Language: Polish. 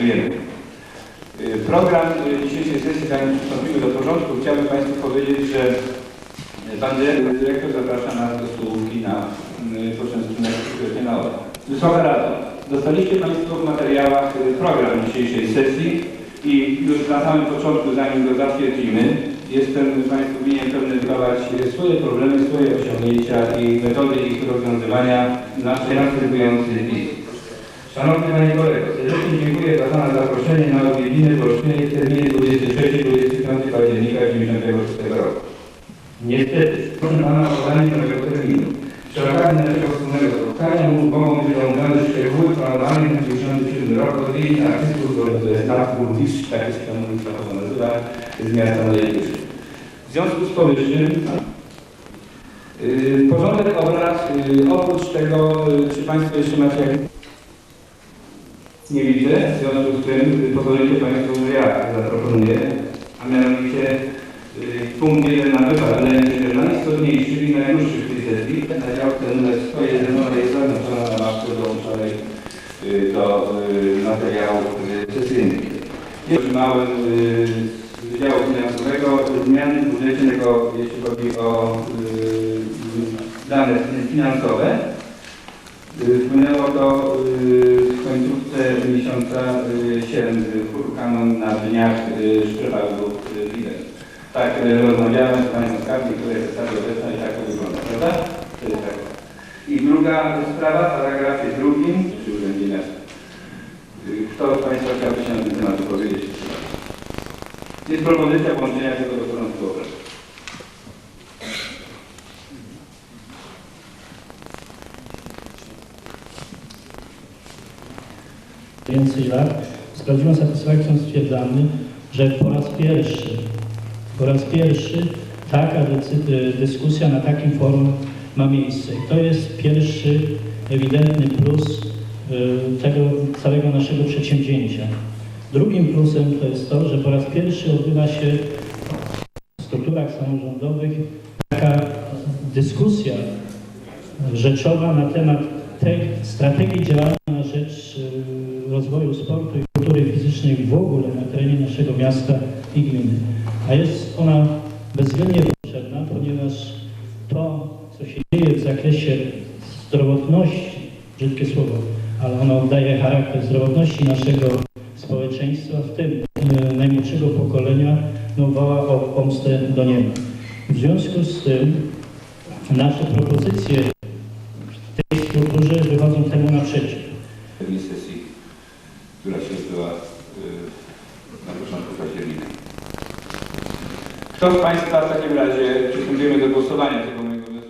Y, Program y, dzisiejszej sesji, zanim przystąpimy do porządku, chciałbym Państwu powiedzieć, że Pan dyrektor, zaprasza nas do stołówki na y, poczęstunek na obraz. Wysoka Rado, dostaliście Państwo w materiałach program dzisiejszej sesji i już na samym początku, zanim go zatwierdzimy, jestem Państwu winien y, swoje problemy, swoje osiągnięcia i metody ich rozwiązywania na następujący list. Szanowny Panie Kolego, serdecznie dziękuję za Pana zaproszenie na odwiedziny w Olsztynie w terminie 23-25 października 1996 roku. Niestety, proszę Pana o podanie nowego terminu. Przy okazji naszego wspólnego spotkania mogą być omówione szczegóły planowanych na 1997 rok odwiedzin artystów z Lat Burmistrz, tak jest to mój nazywa, z miasta Nowojewicz. W związku z powyższym yy, porządek obrad, yy, oprócz tego, yy, czy Państwo jeszcze macie jakieś nie widzę, w związku z tym y, pozwolicie Państwo, że ja zaproponuję, a mianowicie y, punkt 1 na wykład wydaje mi się, że najistotniejszy i najdłuższy w tej sesji, na działce numer 101 jest zaznaczona na mapce dołączonej y, do y, materiałów y, sesyjnych. Y, z Wydziału Finansowego zmiany w jeśli chodzi o dane finansowe. Y, Wpłynęło to y, w końcówce miesiąca y, sierpnia kanon na dniach Szczepagu Widać. Tak, rozmawiałem z panią skarbnik, która jest w obecna i tak to wygląda, prawda? Tak. I druga sprawa, w paragrafie drugim, przy Urzędzie Miasta. Kto z Państwa chciałby się na ten temat powiedzieć? Jest propozycja włączenia tego do porządku obrad. Więcej lat, z prawdziwą satysfakcją stwierdzamy, że po raz pierwszy, po raz pierwszy taka decy- dyskusja na takim forum ma miejsce. I to jest pierwszy ewidentny plus y, tego całego naszego przedsięwzięcia. Drugim plusem to jest to, że po raz pierwszy odbywa się w strukturach samorządowych taka dyskusja rzeczowa na temat tej strategii działania rozwoju sportu i kultury fizycznej w ogóle na terenie naszego miasta i gminy. A jest ona bezwzględnie potrzebna, ponieważ to, co się dzieje w zakresie zdrowotności, brzydkie słowo, ale ono oddaje charakter zdrowotności naszego społeczeństwa, w tym y, najmłodszego pokolenia, no woła o pomstę do nieba. W związku z tym nasze propozycje w tej strukturze wychodzą temu naprzeciw. tej sesji, która się odbyła y, na początku października. Kto z Państwa w takim razie przystępujemy do głosowania tego